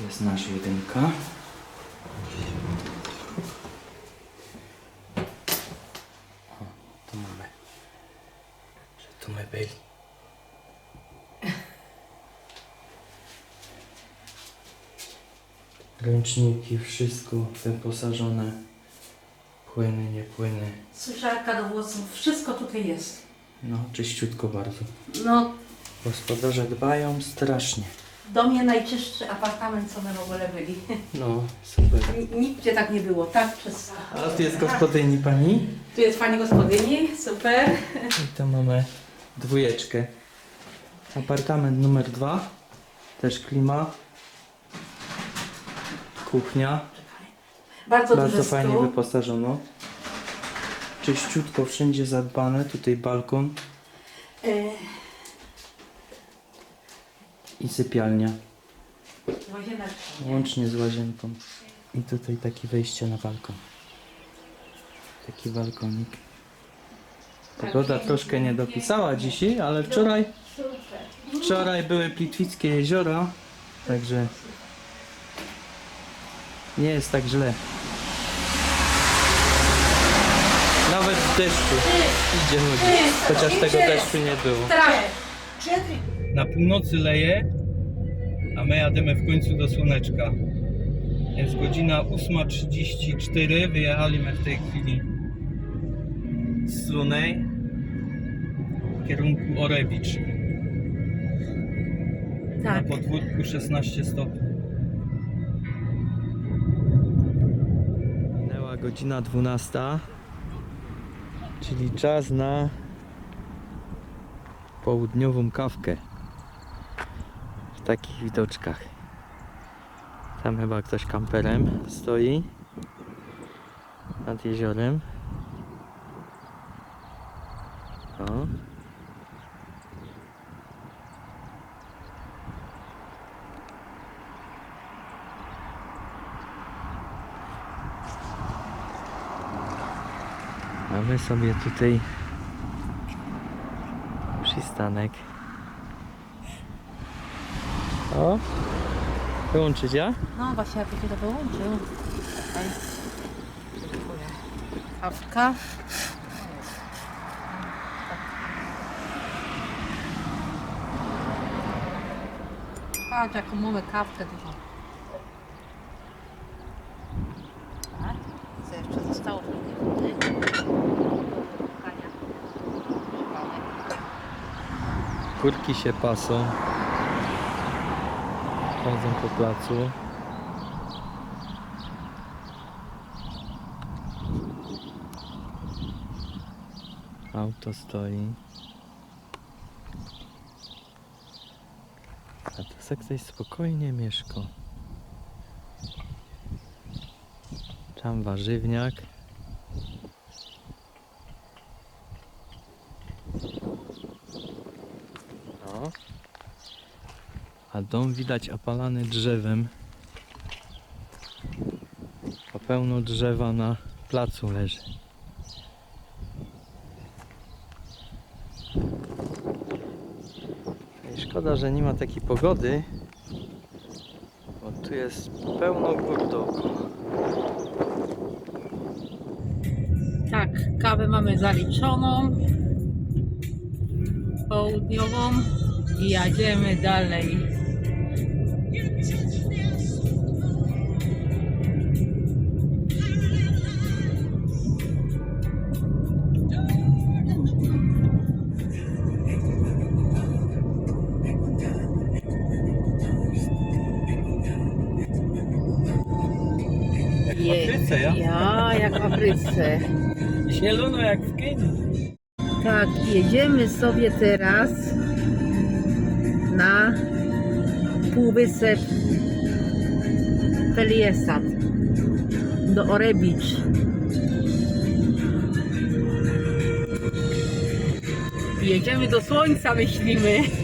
jest nasza jedynka. O, tu mamy. Że tu my byli. Ręczniki, wszystko wyposażone. Płyny, nie płyny. Suszarka do włosów, wszystko tutaj jest. No, czyściutko bardzo. No, Gospodarze dbają strasznie. Domie najczystszy apartament, co my w ogóle byli. No, super. N- Nigdzie tak nie było, tak czysto. A tu jest gospodyni pani. Tu jest pani gospodyni, super. I tu mamy dwójeczkę. Apartament numer dwa. Też klima. Kuchnia. Bardzo, Bardzo duży fajnie stół. wyposażono. Czyściutko, wszędzie zadbane. Tutaj balkon Y, i sypialnia. Łazieneczka. Łącznie z łazienką. I tutaj takie wejście na balkon. Taki balkonik. Pogoda troszkę nie dopisała dzisiaj, ale wczoraj, wczoraj były Plitwickie jeziora, także nie jest tak źle. Nawet w deszczu idzie chodzić, chociaż tego deszczu nie było. Na północy leje, a my jadymy w końcu do słoneczka. Jest godzina 8.34, wyjechaliśmy w tej chwili z Slunej w kierunku Orebicz. Tak. Na podwórku 16 stopni. Minęła godzina 12, czyli czas na południową kawkę w takich widoczkach. Tam chyba ktoś kamperem stoi nad jeziorem. O. Mamy sobie tutaj przystanek. O, wyłączyć ja? No właśnie, jakby się to wyłączył. Tutaj. Kawka. Patrz, jaką mamy kawkę dużą. Tak, co jeszcze zostało. Kurki się pasą. Chodzą po placu. Auto stoi. A tu se ktoś spokojnie mieszka. Tam warzywniak. Dom widać opalany drzewem. A pełno drzewa na placu leży. I szkoda, że nie ma takiej pogody, bo tu jest pełno gór. Tak, kawę mamy zaliczoną. Południową. I jedziemy dalej. Afryce. Zielono jak w Kenii. Tak, jedziemy sobie teraz na półwysep Peliesat do Orebicz. Jedziemy do słońca, myślimy.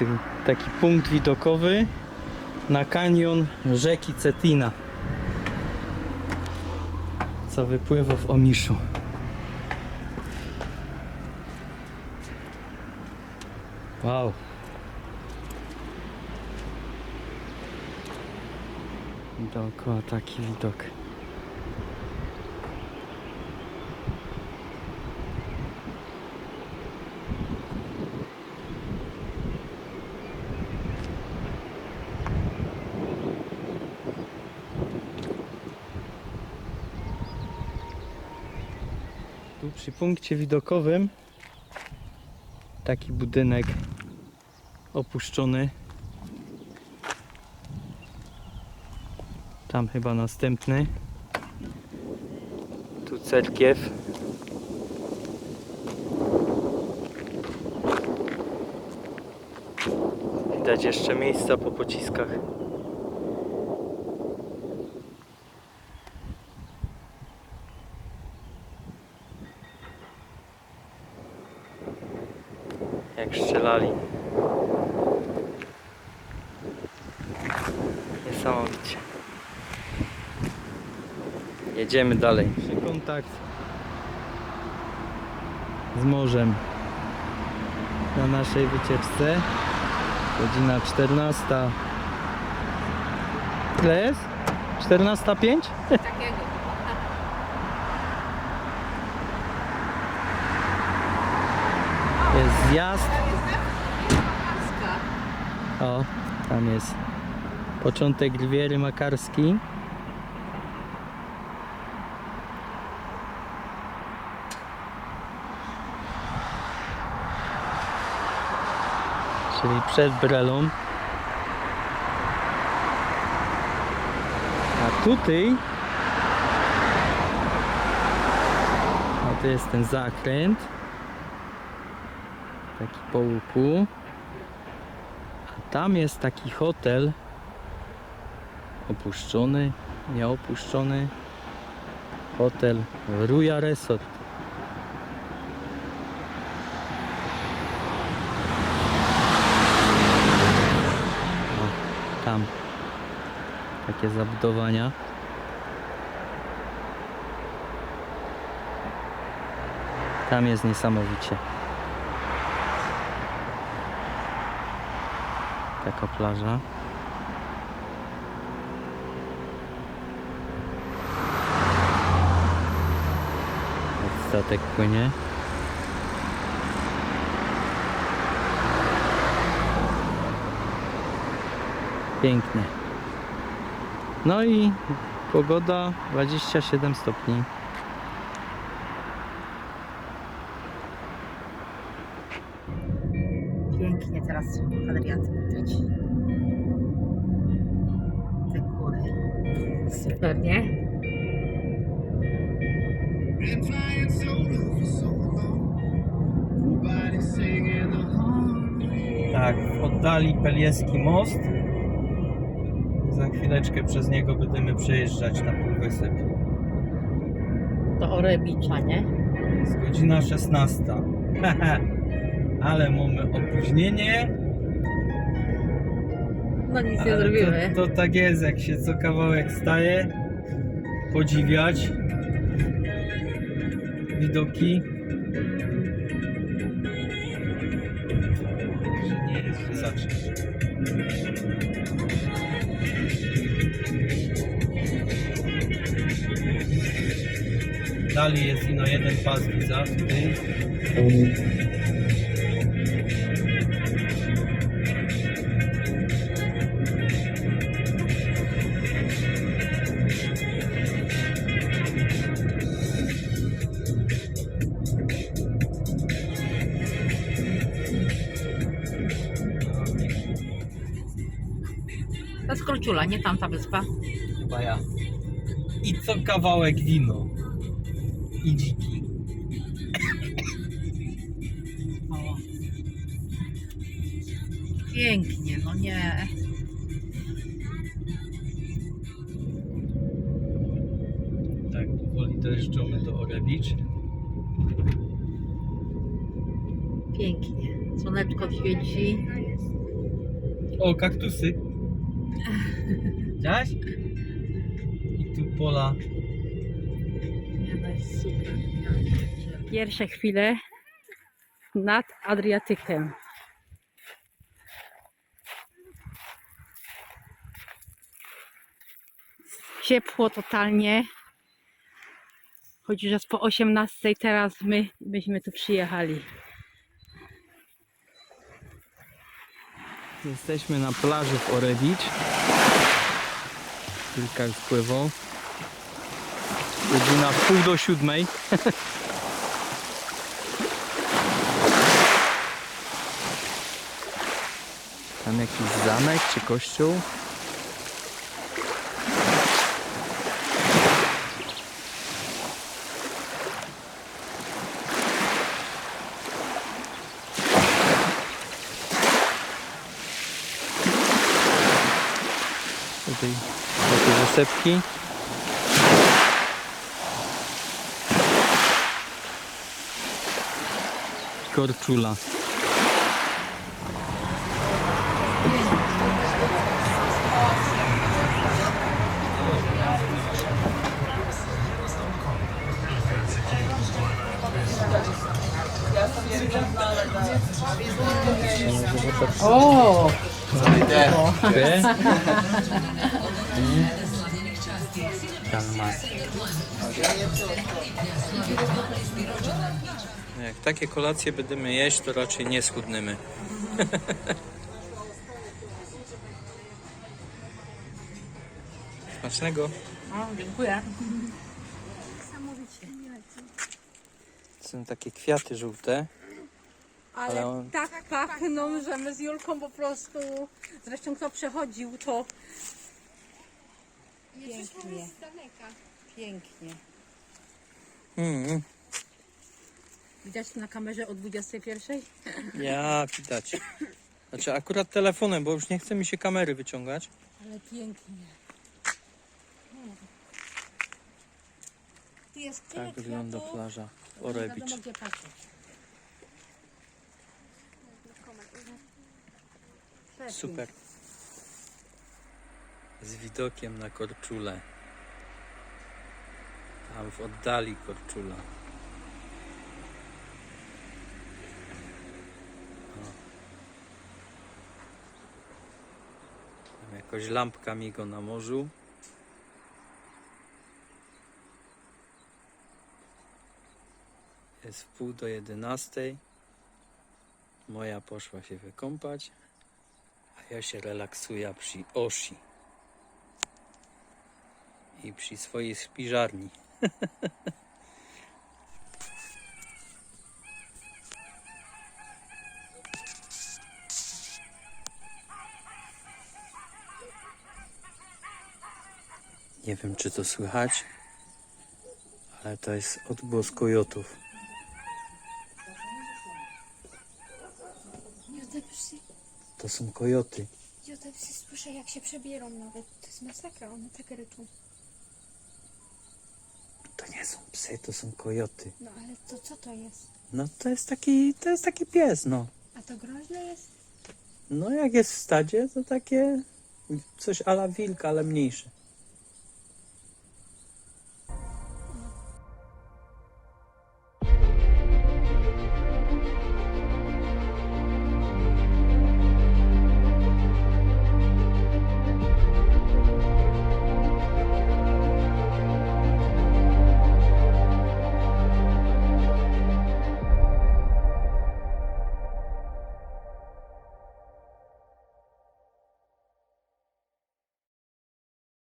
Metry. Taki punkt widokowy na kanion rzeki Cetina. Co wypływa w Omiszu. Wow. Dookoła taki widok. Przy punkcie widokowym taki budynek opuszczony. Tam chyba następny. Tu cerkiew. Widać jeszcze miejsca po pociskach. Jak strzelali. Niesamowicie. Jedziemy dalej. Kontakt z morzem na naszej wycieczce. Godzina 14. Ile jest? 14.05? Takiego. Jest zjazd. O, tam jest początek Riviery Makarski. Czyli przed Brelą. A tutaj to jest ten zakręt. Taki po łuku. Tam jest taki hotel opuszczony, nieopuszczony. Hotel Ruja Resort. O, tam takie zabudowania. Tam jest niesamowicie. Taka plaża. Jak Statek płynie. Pięknie. No i pogoda 27 stopni. The harmony. Tak, w oddali Pelieski most. Za chwileczkę przez niego będziemy przejeżdżać na półwysep. Do Orebicza, nie? Jest godzina 16. Haha, Ale mamy opóźnienie. No nic nie ale zrobimy. To, to tak jest, jak się co kawałek staje. Podziwiać widoki. Że nie jest. Dalej jest ino jeden pas widza tutaj. Korczula, nie tamta wyspa. Chyba ja. I co kawałek wino. I dziki. O. Pięknie, no nie. Tak, powoli dojeżdżamy do Orebicz. Pięknie. Słoneczko świeci. O, kaktusy. Widziałaś? I tu pola. Pierwsze chwile nad Adriatykiem. Ciepło totalnie. Już jest po 18, teraz my byśmy tu przyjechali. Jesteśmy na plaży w Orewicz. Kilka już pływą. Godzina pół do siódmej. Tam jakiś zamek czy kościół. Tutaj takie wysepki. Korczula. O! Ty? Dalmacja. Jak takie kolacje będziemy jeść, to raczej nie schudniemy. Smacznego. o dziękuję. Są takie kwiaty żółte. Ale, Ale on- tak pachną, że my z Julką po prostu... Zresztą kto przechodził, to... Pięknie. Pięknie. Mm, Widać na kamerze o 21? ja widać. Znaczy akurat telefonem, bo już nie chce mi się kamery wyciągać. Ale pięknie. Tu jest tyle Tak wygląda kwiatów, plaża że nie wiadomo gdzie patrzeć. Super. Z widokiem na Korczulę. Tam w oddali Korczula. Tam jakoś lampka migo na morzu. Jest w pół do jedenastej. Moja poszła się wykąpać. A ja się relaksuję przy Osi. I przy swojej spiżarni. Nie wiem, czy to słychać, ale to jest odgłos kojotów. To są kojoty. ja psy słyszę jak się przebierą nawet. To jest masakra, one tak ryczą. Są psy, to są kojoty. No ale to co to jest? No to jest taki, to jest taki pies, no. A to groźne jest? No jak jest w stadzie, to takie coś ala wilka, ale mniejsze.